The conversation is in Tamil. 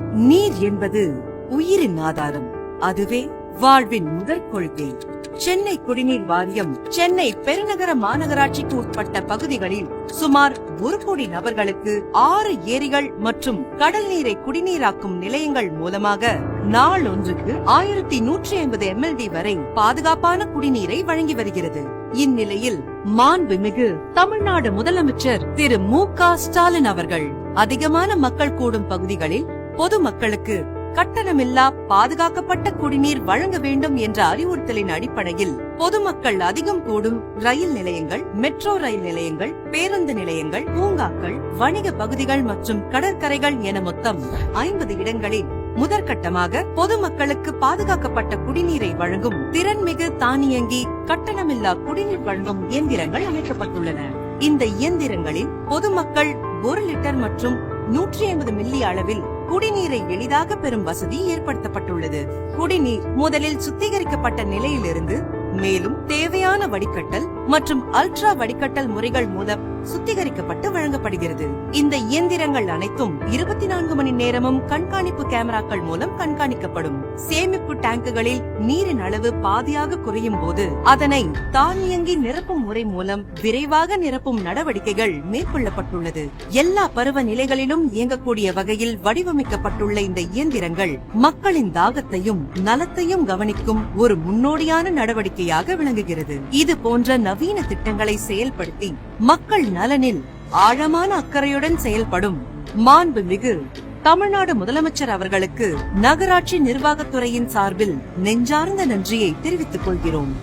நீர் என்பது உயிரின் ஆதாரம். அதுவே வாழ்வின் முதற் கொள்கை. சென்னை குடிநீர் வாரியம் சென்னை பெருநகர மாநகராட்சிக்கு உட்பட்ட பகுதிகளில் சுமார் ஒரு கோடி நபர்களுக்கு ஆறு ஏரிகள் மற்றும் கடல் நீரை குடிநீராக்கும் நிலையங்கள் மூலமாக நாள் ஒன்றுக்கு ஆயிரத்தி நூற்றி ஐம்பது எம்எல்டி வரை பாதுகாப்பான குடிநீரை வழங்கி வருகிறது. இந்நிலையில் மாண்புமிகு தமிழ்நாடு முதலமைச்சர் திரு மு க ஸ்டாலின் அவர்கள் அதிகமான மக்கள் கூடும் பகுதிகளில் பொதுமக்களுக்கு கட்டணமில்லா பாதுகாக்கப்பட்ட குடிநீர் வழங்க வேண்டும் என்ற அறிவுறுத்தலின் அடிப்படையில் பொதுமக்கள் அதிகம் கூடும் ரயில் நிலையங்கள் மெட்ரோ ரயில் நிலையங்கள் பேருந்து நிலையங்கள் பூங்காக்கள் வணிக பகுதிகள் மற்றும் கடற்கரைகள் என மொத்தம் ஐம்பது இடங்களில் முதற்கட்டமாக பொதுமக்களுக்கு பாதுகாக்கப்பட்ட குடிநீரை வழங்கும் திறன்மிகு தானியங்கி கட்டணமில்லா குடிநீர் வழங்கும் இயந்திரங்கள் அமைக்கப்பட்டுள்ளன. இந்த இயந்திரங்களில் பொதுமக்கள் ஒரு லிட்டர் மற்றும் நூற்றி ஐம்பது மில்லி அளவில் குடிநீரை எளிதாக பெறும் வசதி ஏற்படுத்தப்பட்டுள்ளது. குடிநீர் முதலில் சுத்திகரிக்கப்பட்ட நிலையிலிருந்து மேலும் தேவையான வடிகட்டல் மற்றும் அல்ட்ரா வடிகட்டல் முறைகள் மூலம் சுத்திகரிக்கப்பட்டு வழங்கப்படுகிறது. இந்த இயந்திரங்கள் அனைத்தும் இருபத்தி நான்கு மணி நேரமும் கண்காணிப்பு கேமராக்கள் மூலம் கண்காணிக்கப்படும். சேமிப்பு டேங்குகளில் நீரின் அளவு பாதியாக குறையும் போது அதனை தானியங்கி நிரப்பும் முறை மூலம் விரைவாக நிரப்பும் நடவடிக்கைகள் மேற்கொள்ளப்பட்டுள்ளது. எல்லா பருவ நிலைகளிலும் இயங்கக்கூடிய வகையில் வடிவமைக்கப்பட்டுள்ள இந்த இயந்திரங்கள் மக்களின் தாகத்தையும் நலத்தையும் கவனிக்கும் ஒரு முன்னோடியான நடவடிக்கையாக விளங்குகிறது. இது போன்ற நவீன திட்டங்களை செயல்படுத்தி மக்கள் நலனில் ஆழமான அக்கறையுடன் செயல்படும் மாண்புமிகு தமிழ்நாடு முதலமைச்சர் அவர்களுக்கு நகராட்சி நிர்வாகத்துறையின் சார்பில் நெஞ்சார்ந்த நன்றியை தெரிவித்துக் கொள்கிறோம்.